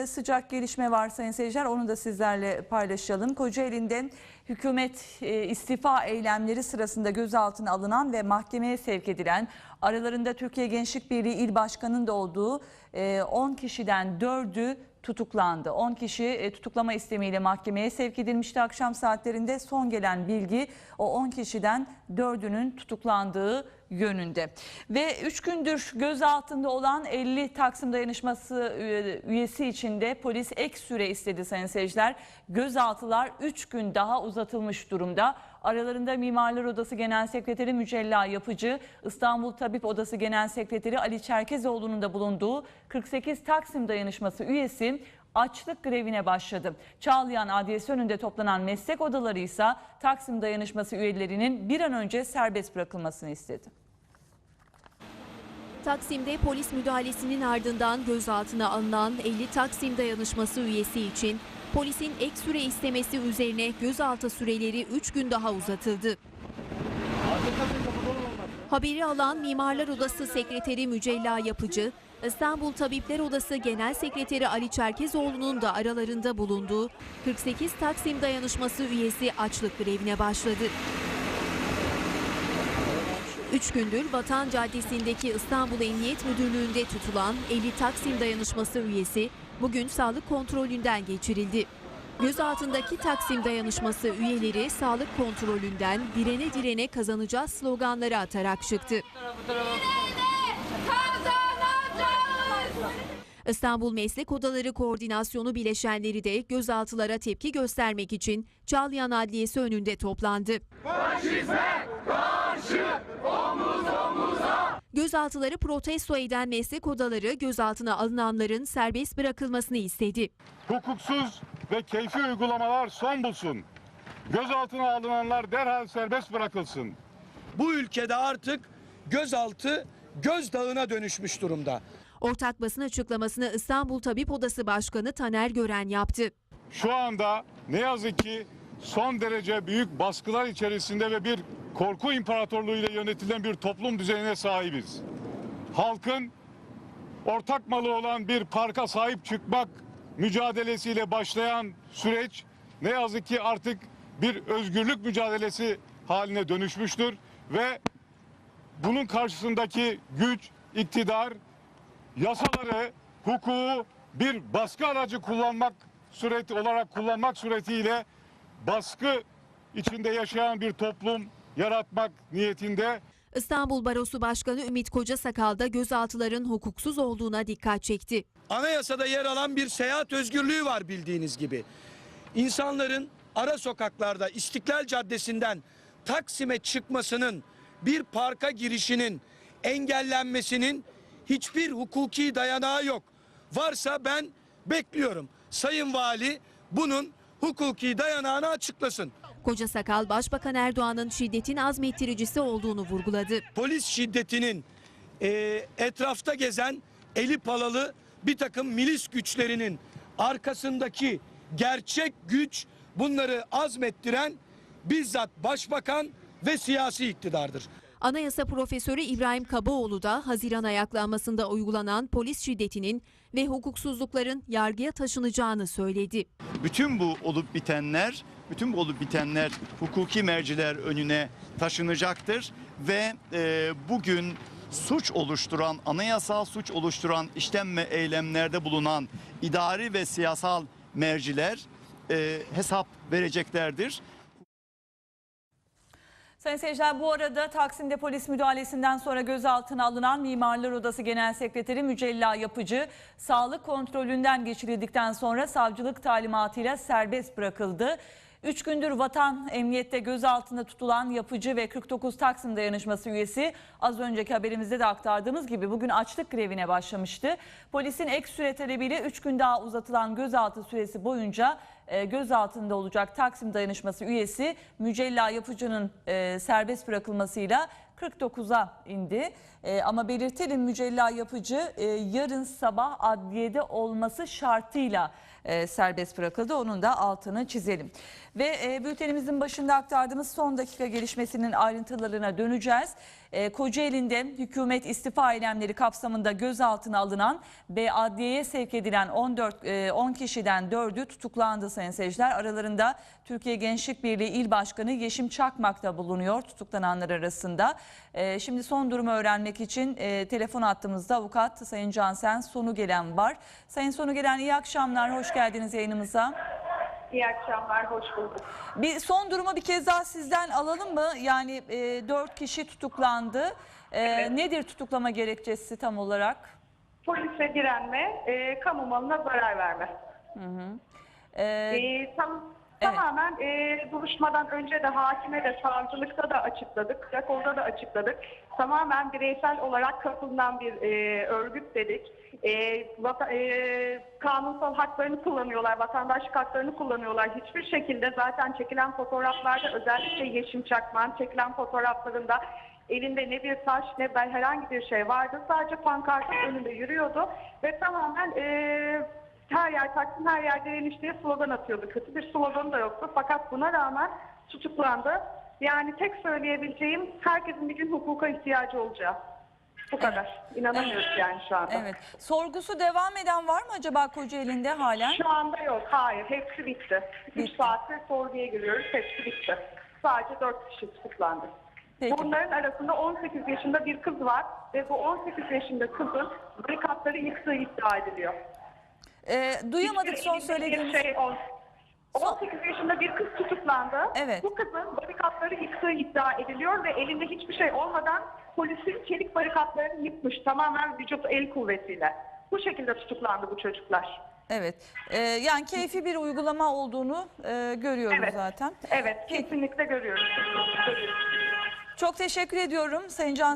e, sıcak gelişme var sayın seyirciler. Onu da sizlerle paylaşalım. Kocaeli'nde hükümet e, istifa eylemleri sırasında gözaltına alınan ve mahkemeye sevk edilen aralarında Türkiye Gençlik Birliği İl Başkanı'nın da olduğu e, 10 kişiden 4'ü tutuklandı. 10 kişi e, tutuklama istemiyle mahkemeye sevk edilmişti akşam saatlerinde. Son gelen bilgi o 10 kişiden 4'ünün tutuklandığı yönünde. Ve 3 gündür gözaltında olan 50 Taksim Dayanışması üye- üyesi için de polis ek süre istedi sayın seyirciler. Gözaltılar 3 gün daha uzatılmış durumda. Aralarında Mimarlar Odası Genel Sekreteri Mücella Yapıcı, İstanbul Tabip Odası Genel Sekreteri Ali Çerkezoğlu'nun da bulunduğu 48 Taksim Dayanışması üyesi açlık grevine başladı. Çağlayan Adliyesi önünde toplanan meslek odaları ise Taksim Dayanışması üyelerinin bir an önce serbest bırakılmasını istedi. Taksim'de polis müdahalesinin ardından gözaltına alınan 50 Taksim dayanışması üyesi için polisin ek süre istemesi üzerine gözaltı süreleri 3 gün daha uzatıldı. Haberi alan Mimarlar Odası Sekreteri Mücella Yapıcı, İstanbul Tabipler Odası Genel Sekreteri Ali Çerkezoğlu'nun da aralarında bulunduğu 48 Taksim dayanışması üyesi açlık grevine başladı. Üç gündür Vatan Caddesi'ndeki İstanbul Emniyet Müdürlüğü'nde tutulan 50 Taksim Dayanışması üyesi bugün sağlık kontrolünden geçirildi. Gözaltındaki Taksim Dayanışması üyeleri sağlık kontrolünden direne direne kazanacağız sloganları atarak çıktı. İstanbul Meslek Odaları Koordinasyonu bileşenleri de gözaltılara tepki göstermek için Çağlayan Adliyesi önünde toplandı. Gözaltıları protesto eden meslek odaları gözaltına alınanların serbest bırakılmasını istedi. Hukuksuz ve keyfi uygulamalar son bulsun. Gözaltına alınanlar derhal serbest bırakılsın. bu ülkede artık gözaltı gözdağına dönüşmüş durumda. Ortak basın açıklamasını İstanbul Tabip Odası Başkanı Taner Gören yaptı. Şu anda ne yazık ki son derece büyük baskılar içerisinde ve bir korku imparatorluğu ile yönetilen bir toplum düzenine sahibiz. Halkın ortak malı olan bir parka sahip çıkmak mücadelesiyle başlayan süreç ne yazık ki artık bir özgürlük mücadelesi haline dönüşmüştür ve bunun karşısındaki güç, iktidar yasaları, hukuku bir baskı aracı kullanmak sureti olarak kullanmak suretiyle baskı içinde yaşayan bir toplum yaratmak niyetinde İstanbul Barosu Başkanı Ümit Kocasakal da gözaltıların hukuksuz olduğuna dikkat çekti. Anayasada yer alan bir seyahat özgürlüğü var bildiğiniz gibi. İnsanların ara sokaklarda İstiklal Caddesi'nden Taksim'e çıkmasının, bir parka girişinin engellenmesinin hiçbir hukuki dayanağı yok. Varsa ben bekliyorum. Sayın Vali bunun hukuki dayanağını açıklasın. Kocasakal Başbakan Erdoğan'ın şiddetin azmettiricisi olduğunu vurguladı. polis şiddetinin e, etrafta gezen eli palalı bir takım milis güçlerinin arkasındaki gerçek güç bunları azmettiren bizzat başbakan ve siyasi iktidardır. Anayasa Profesörü İbrahim Kabaoğlu da Haziran ayaklanmasında uygulanan polis şiddetinin ve hukuksuzlukların yargıya taşınacağını söyledi. bütün bu olup bitenler, bütün bu olup bitenler hukuki merciler önüne taşınacaktır ve e, bugün suç oluşturan, anayasal suç oluşturan işlem ve eylemlerde bulunan idari ve siyasal merciler e, hesap vereceklerdir. Sayın seyirciler bu arada Taksim'de polis müdahalesinden sonra gözaltına alınan Mimarlar Odası Genel Sekreteri Mücella Yapıcı sağlık kontrolünden geçirildikten sonra savcılık talimatıyla serbest bırakıldı. 3 gündür vatan emniyette gözaltında tutulan yapıcı ve 49 Taksim dayanışması üyesi az önceki haberimizde de aktardığımız gibi bugün açlık grevine başlamıştı. Polisin ek süre talebiyle 3 gün daha uzatılan gözaltı süresi boyunca e, gözaltında olacak Taksim dayanışması üyesi Mücella Yapıcı'nın e, serbest bırakılmasıyla 49'a indi. E, ama belirtelim Mücella Yapıcı e, yarın sabah adliyede olması şartıyla e, serbest bırakıldı. Onun da altını çizelim. Ve e, bültenimizin başında aktardığımız son dakika gelişmesinin ayrıntılarına döneceğiz. E, Kocaeli'nde hükümet istifa eylemleri kapsamında gözaltına alınan ve adliyeye sevk edilen 14 e, 10 kişiden 4'ü tutuklandı sayın seyirciler. Aralarında Türkiye Gençlik Birliği İl Başkanı Yeşim Çakmak da bulunuyor tutuklananlar arasında. E, şimdi son durumu öğrenmek için e, telefon attığımızda avukat Sayın Cansen Sonu gelen var. Sayın Sonu gelen iyi akşamlar, hoş geldiniz yayınımıza. İyi akşamlar, hoş bulduk. Bir son durumu bir kez daha sizden alalım mı? Yani e, 4 kişi tutuklandı. E, Evet. Nedir tutuklama gerekçesi tam olarak? Polise direnme, e, kamu malına zarar verme. E, E, tam, Evet. Tamamen e, duruşmadan önce de hakime de savcılıkta da açıkladık, raporda da açıkladık. Tamamen bireysel olarak katılınan bir e, örgüt dedik. E, vata- e, kanunsal haklarını kullanıyorlar, vatandaşlık haklarını kullanıyorlar. Hiçbir şekilde zaten çekilen fotoğraflarda özellikle Yeşim Çakman çekilen fotoğraflarında elinde ne bir taş ne ben herhangi bir şey vardı. Sadece pankartın önünde yürüyordu ve tamamen e, her yer Taksim her yer direniş diye slogan atıyordu. Kötü bir sloganı da yoktu. Fakat buna rağmen tutuklandı. Yani tek söyleyebileceğim herkesin bir gün hukuka ihtiyacı olacağı. Bu kadar. İnanamıyoruz yani şu anda. evet. Sorgusu devam eden var mı acaba Kocaeli'nde halen? Şu anda yok. Hayır. Hepsi bitti. 3 Bitti. saattir sorguya giriyoruz. Hepsi bitti. Sadece 4 kişi tutuklandı. Peki. Bunların arasında 18 yaşında bir kız var ve bu 18 yaşında kızın barikatları yıktığı iddia ediliyor. E, duyamadık Hiçbir son bir söylediğiniz. Şey ol- 18 yaşında bir kız tutuklandı. Evet. Bu kızın barikatları yıktığı iddia ediliyor ve elinde hiçbir şey olmadan polisin çelik barikatlarını yıkmış tamamen vücut el kuvvetiyle. Bu şekilde tutuklandı bu çocuklar. Evet. E, yani keyfi bir uygulama olduğunu e, görüyoruz Evet. zaten. Evet, kesinlikle görüyoruz. görüyoruz. Çok teşekkür ediyorum Sayın Can